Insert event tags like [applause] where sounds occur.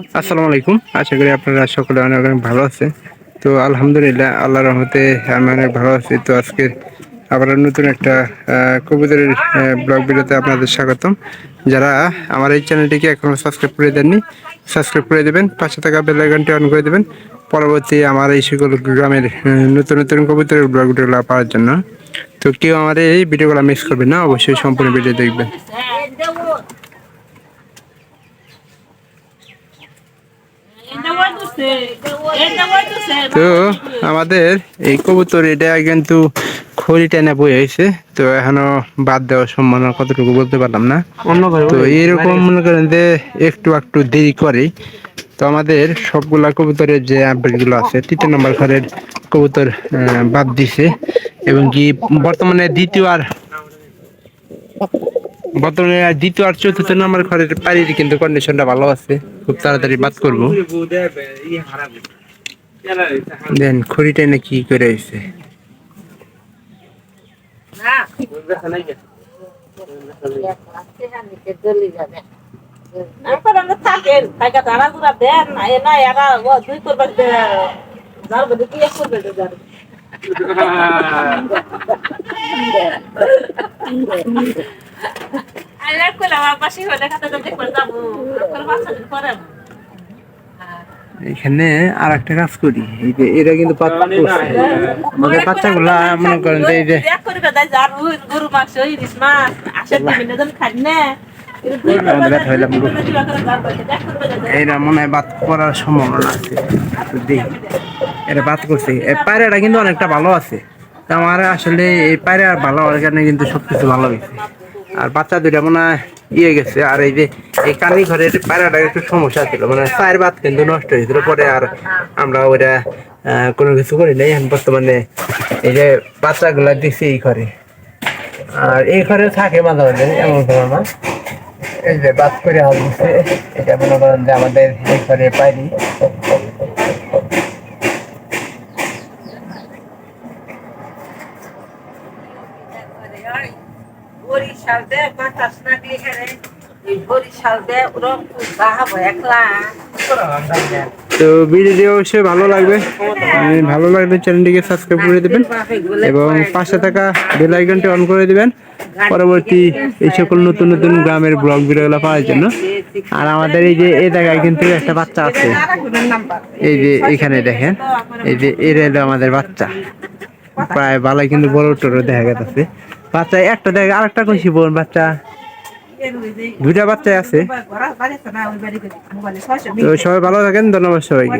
আসসালামু আলাইকুম। আশা করি আপনারা সকলে অনেক অনেক ভালো আছে তো আলহামদুলিল্লাহ আল্লাহ রহমতে আমি অনেক ভালো আছি। তো আজকে আবার নতুন একটা কবুতরের ব্লগ ভিডিওতে আপনাদের স্বাগতম। যারা আমার এই চ্যানেলটিকে এখনও সাবস্ক্রাইব করে দেননি, সাবস্ক্রাইব করে দেবেন। পাশে থাকা বেল আইকনটি অন করে দেবেন। পরবর্তী আমার এই সকল গ্রামের নতুন নতুন কবুতরের ব্লগ ভিডিওগুলো পাওয়ার জন্য। তো কেউ আমার এই ভিডিওগুলো মিস করবেন না, অবশ্যই সম্পূর্ণ ভিডিও দেখবেন। তো আমাদের এই কবুতর এটা কিন্তু খড়ি টেনে বই হয়েছে তো এখনও বাদ দেওয়ার সম্ভাবনা কতটুকু বলতে পারলাম না। তো এরকম মনে করেন যে একটু একটু দেরি করে তো আমাদের সবগুলা কবুতরের যে আপডেটগুলো আছে তৃতীয় নম্বর ঘরের কবুতর আহ, বাদ দিছে এবং কি বর্তমানে দ্বিতীয় আর বর্তমানে দ্বিতীয় আর চতুর্থ নম্বর ঘরের পানির কিন্তু কন্ডিশনটা ভালো আছে। খুব তাড়াতাড়ি বাদ করব। দেন খড়ি টেনে কি করে হয়েছে? থাকেন [laughs] [laughs] এখানে আর একটা কাজ করি এই যে এরা কিন্তু পাত্তা করছে। আমাদের বাচ্চাগুলা মনে করেন যে এই যে এক করবে দেয় যার গরু মাংস ইলিশ মাছ আসে খাই না। আমাদের হইলাম গরু। এরা মনে হয় বাদ করার সম্ভাবনা আছে দেখি। এটা বাদ করছে। এই পায়রাটা কিন্তু অনেকটা ভালো আছে। তা আমার আসলে এই পায়রা ভালো হওয়ার কারণে কিন্তু সবকিছু ভালো হয়েছে। আর বাচ্চা দুইটা মনে হয় ইয়ে গেছে, আর এই যে এই কানি ঘরের পায়রাটা একটু সমস্যা ছিল মানে চায়ের বাদ কিন্তু নষ্ট হয়েছিল পরে আর আমরা ওইটা কোনো কিছু করি নাই, এখন বর্তমানে এই যে বাচ্চাগুলা দিছি এই ঘরে। আর এই ঘরে থাকে মাঝে মাঝে, এমন কোনো না। এই যে বাদ করে হাল দিচ্ছে এটা মনে করেন যে আমাদের এই ঘরে পাইনি বরিশাল দে বাতাস না দিয়ে হেরে। তো ভিডিওটি অবশ্যই ভালো লাগবে। ভালো লাগলে চ্যানেলটিকে সাবস্ক্রাইব করে দেবেন এবং পাশে থাকা বেল আইকনটি অন করে দিবেন। পরবর্তী এই সকল নতুন নতুন গ্রামের ব্লগ ভিডিওগুলো পাওয়ার জন্য। আর আমাদের এই যে এই জায়গায় কিন্তু একটা বাচ্চা আছে। এই যে এখানে দেখেন, এই যে এর আমাদের বাচ্চা। প্রায় ভালো কিন্তু বড় টড় দেখা গেছে। বাচ্চা একটা দেখে আরেকটা কইছি বোন বাচ্চা। দুইটা বাচ্চা আছে। তো সবাই ভালো থাকেন ধন্যবাদ সবাইকে।